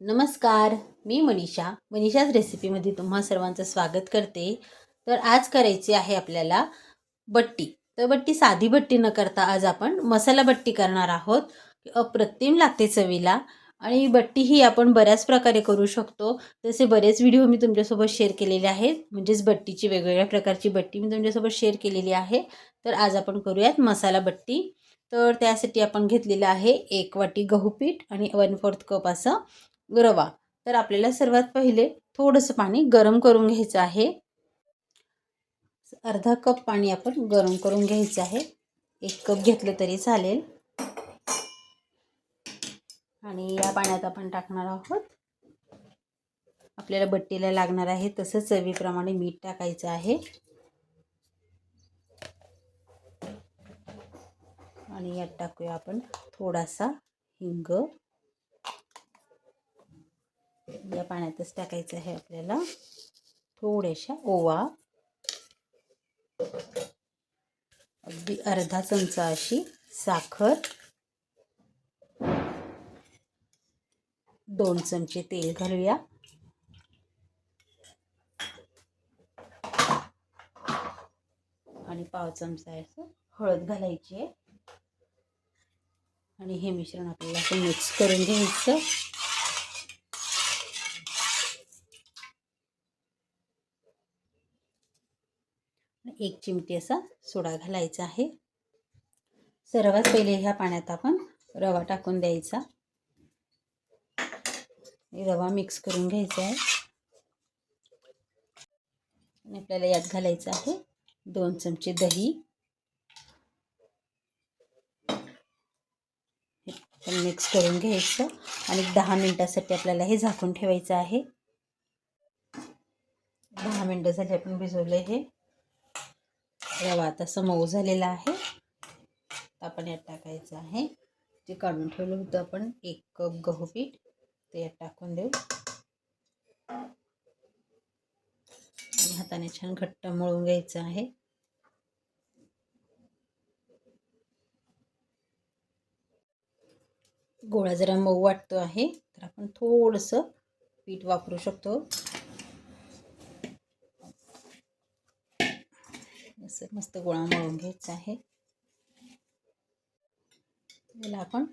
नमस्कार मी मनीषा. मनीषाच रेसिपीमध्ये तुम्हा सर्वांचं स्वागत करते. तर आज करायची आहे आपल्याला बट्टी. तर बट्टी साधी बट्टी न करता आज आपण मसाला बट्टी करणार आहोत. अप्रतिम लागते चवीला. आणि बट्टी ही आपण बऱ्याच प्रकारे करू शकतो. तसे बरेच व्हिडिओ मी तुमच्यासोबत शेअर केलेले आहेत. म्हणजेच बट्टीची वेगवेगळ्या प्रकारची बट्टी मी तुमच्यासोबत शेअर केलेली आहे. तर आज आपण करूयात मसाला बट्टी. तर त्यासाठी आपण घेतलेलं आहे एक वाटी गहू पीठ आणि वन फोर्थ कप असं रवा. तर आपल्याला सर्वात पहिले थोडंसं पाणी गरम करून घ्यायचं आहे. अर्धा कप पाणी आपण गरम करून घ्यायचं आहे. एक कप घेतलं तरी चालेल. आणि या पाण्यात आपण टाकणार आहोत. आपल्याला बट्टीला लागणार आहे तसं चवीप्रमाणे मीठ टाकायचं आहे. आणि यात टाकूया आपण थोडासा हिंग. या पाण्यातच टाकायचं आहे आपल्याला. थोड्याशा ओवा. अगदी अर्धा चमचा अशी साखर. दोन चमचे तेल घालूया. आणि पाव चमचा असं हळद घालायची आहे. आणि हे मिश्रण आपल्याला असं मिक्स करून घ्यायचं. एक चिमटी असा सोडा घालायचा आहे. सर्वात पहिले ह्या पाण्यात आपण रवा टाकून द्यायचा. रवा मिक्स करून घ्यायचा आहे. आणि आपल्याला यात घालायचं आहे दोन चमचे दही. मिक्स करून घ्यायचं आणि दहा मिनटासाठी आपल्याला हे झाकून ठेवायचं आहे. दहा मिनटं झाले आपण भिजवलं हे. रवा तसा मऊ झालेला आहे. आपण यात टाकायचं आहे. जे काढून ठेवलं होतं आपण एक कप गहू पीठ. ते यात टाकून देऊ. आणि हाताने छान घट्ट मळून घ्यायचं आहे. गोळा जरा मऊ वाटतो आहे तर आपण थोडंसं पीठ वापरू शकतो. असं मस्त गोळा मळून घ्यायचा आहे. त्याला आपण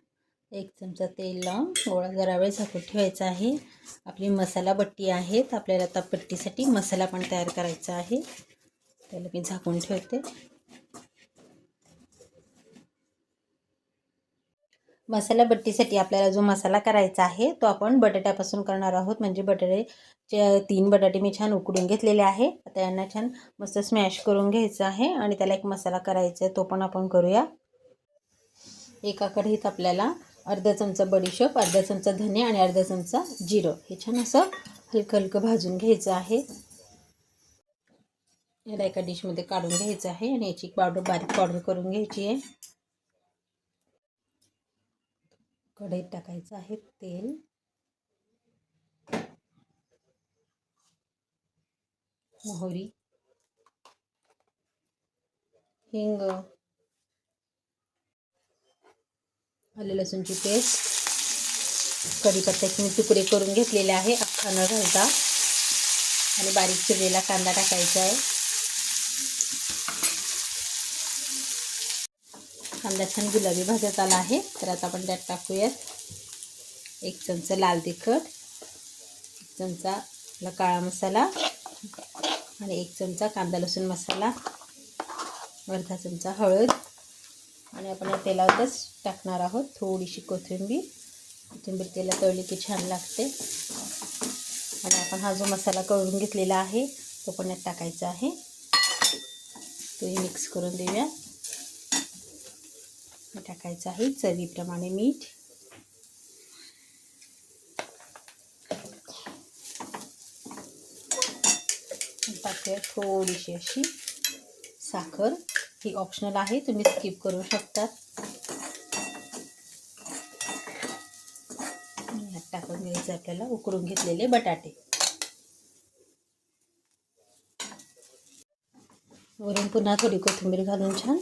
एक चमचा तेल लावून गोळा जरा वेळ झाकून ठेवायचा आहे. आपली मसाला बट्टी आहे तर आपल्याला आता बट्टीसाठी मसाला पण तयार करायचा आहे. त्याला मी झाकून ठेवते. मसाला बट्टीसाठी आपल्याला जो मसाला करायचा आहे तो आपण बटाट्यापासून करणार आहोत. म्हणजे बटाटे तीन बटाटे मी छान उकडून घेतलेले आहे. आता यांना छान मस्त स्मॅश करून घ्यायचं आहे आणि त्याला एक मसाला करायचा आहे तो पण आपण करूया. एका कढईत आपल्याला अर्धा चमचा बडीशोप अर्धा चमचा धने आणि अर्धा चमचा जिरं. हे छान असं हलकं हलकं भाजून घ्यायचं आहे. याला एका डिशमध्ये काढून घ्यायचं आहे आणि याची पावडर बारीक पावडर करून घ्यायची आहे. कढईत टाकायचं आहे तेल. मोहरी. हिंग. आले लसूणची पेस्ट. कढीपत्त्याचे मी तुकडे करून घेतलेले आहे. अख्खा न घालता. आणि बारीक चिरलेला कांदा टाकायचा आहे. कांदा छान गुलाबी भाजत आला आहे. तर आता आपण त्यात टाकूयात एक चमचा लाल तिखट एक चमचा आपला काळा मसाला आणि एक चमचा कांदा लसूण मसाला अर्धा चमचा हळद आणि आपण या तेलावरच टाकणार आहोत थोडीशी कोथिंबीर. कोथिंबीर तेला तळली की छान लागते. आणि आपण हा जो मसाला करून घेतलेला आहे तो पण यात टाकायचा आहे. तोही मिक्स करून देऊया टाकायचं आहे चवीप्रमाणे मीठ. टाकूया थोडीशी अशी साखर. ही ऑप्शनल आहे तुम्ही स्किप करू शकतात. टाकून घ्यायचं आपल्याला उकडून घेतलेले बटाटे. वरून पुन्हा थोडी कोथिंबीर घालून छान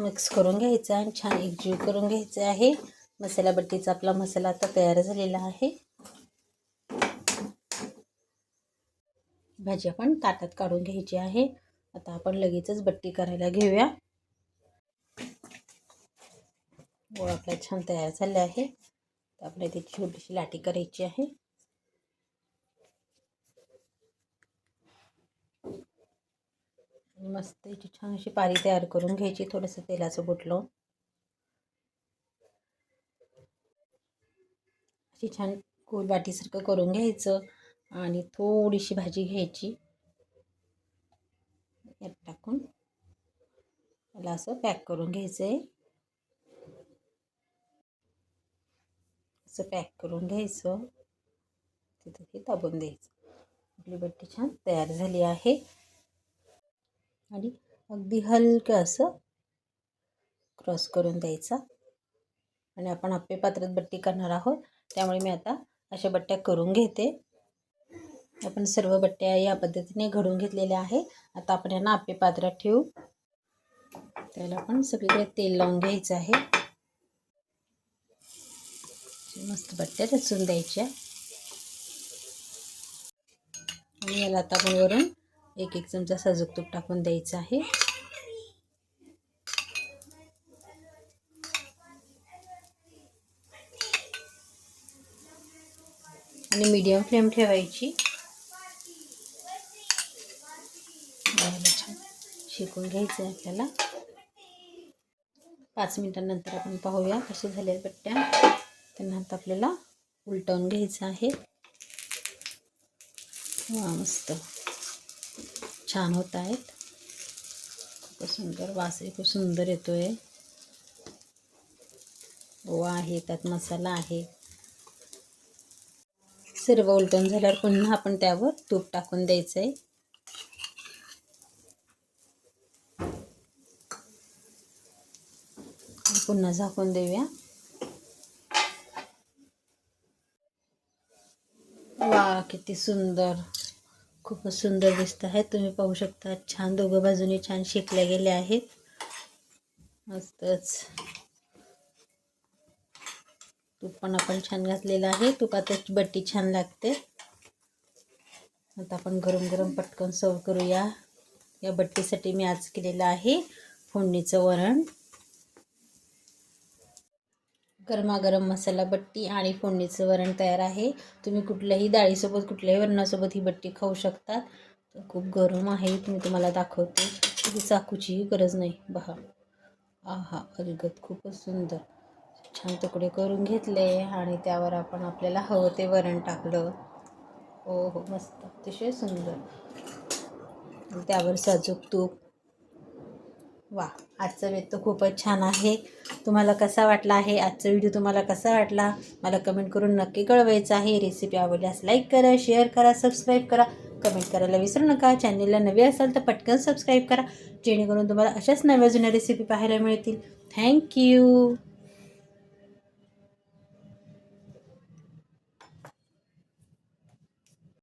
मिक्स करून घ्यायचं आणि छान एकजीव करून घ्यायचं आहे. मसाला बट्टीचा आपला मसाला आता तयार झालेला आहे. भाजी आपण ताटात काढून घ्यायची आहे. आता आपण लगेचच बट्टी करायला घेऊया. गोळ आपला छान तयार झाला आहे. आपल्या इथे त्याची छोटीशी लाटी करायची आहे. मस्त याची छान अशी पारी तयार करून घ्यायची थोडंसं तेलाचं बुटलं. अशी छान गोल वाटीसारखं करून घ्यायचं आणि थोडीशी भाजी घ्यायची. यात टाकून मला असं पॅक करून घ्यायचं आहे असं पॅक करून घ्यायचं. तिथं हे दाबून द्यायचं. आपली बट्टी छान तयार झाली आहे. आणि अगदी हलकं असं क्रॉस करून द्यायचा. आणि आपण आप्पे पात्रात बट्टी करणार आहोत. त्यामुळे मी आता अशा बट्ट्या करून घेते. आपण सर्व बट्ट्या या पद्धतीने घडून घेतलेल्या आहे आता आपण यांना आप्पे पात्रात ठेवू. त्याला आपण सगळीकडे तेल लावून घ्यायचं आहे. मस्त बट्ट्या रचून द्यायच्या. आणि याला आता आपण वरून एक एक चमचा साजूक तूप टाकून द्यायचं आहे. आणि मीडियम फ्लेम ठेवायची. शिकून घ्यायचं आहे आपल्याला. पाच मिनिटांनंतर आपण पाहूया कसे झाले पट्ट्या. त्यांना आता आपल्याला उलटवून घ्यायचं आहे. मस्त. छान होत आहेत. खूप सुंदर वासही खूप सुंदर येतो आहे ओवा आहे त्यात मसाला आहे. सर्व उलटून झाल्यावर पुन्हा आपण त्यावर तूप टाकून द्यायचं आहे पुन्हा झाकून देऊया. वा किती सुंदर. खूपच सुंदर दिसत आहेत तुम्ही पाहू शकता छान दोघं बाजूने छान शेकल्या गेल्या आहेत. मस्तच. तूप पण आपण छान घातलेलं आहे. तुपातच बट्टी छान लागते. आता आपण गरम गरम पटकन सर्व करूया. या बट्टीसाठी मी आज केलेलं आहे फोडणीचं वरण. गरमागरम मसाला बट्टी आणि फोडणीचं वरण तयार आहे. तुम्ही कुठल्याही डाळीसोबत कुठल्याही वरणासोबत ही बट्टी खाऊ शकतात. तर खूप गरम आहे मी तुम्हाला दाखवते. तिथे चाकूचीही गरज नाही बहा आहा अलगत खूपच सुंदर. छान तुकडे करून घेतले आणि त्यावर आपण आपल्याला हवं ते वरण टाकलं. हो हो मस्त अतिशय सुंदर. त्यावर साजूक तूप वा आजचा वेद तर खूपच छान आहे. तुम्हाला कसा वाटला आहे? आजचा व्हिडिओ तुम्हाला कसा वाटला? मला कमेंट करून नक्की कळवायचं आहे. रेसिपी आवडल्यास लाईक करा शेअर करा सबस्क्राईब करा. कमेंट करायला विसरू नका. चॅनलला नवे असाल तर पटकन सबस्क्राईब करा. जेणेकरून तुम्हाला अशाच नव्या जुन्या रेसिपी पाहायला मिळतील. थँक्यू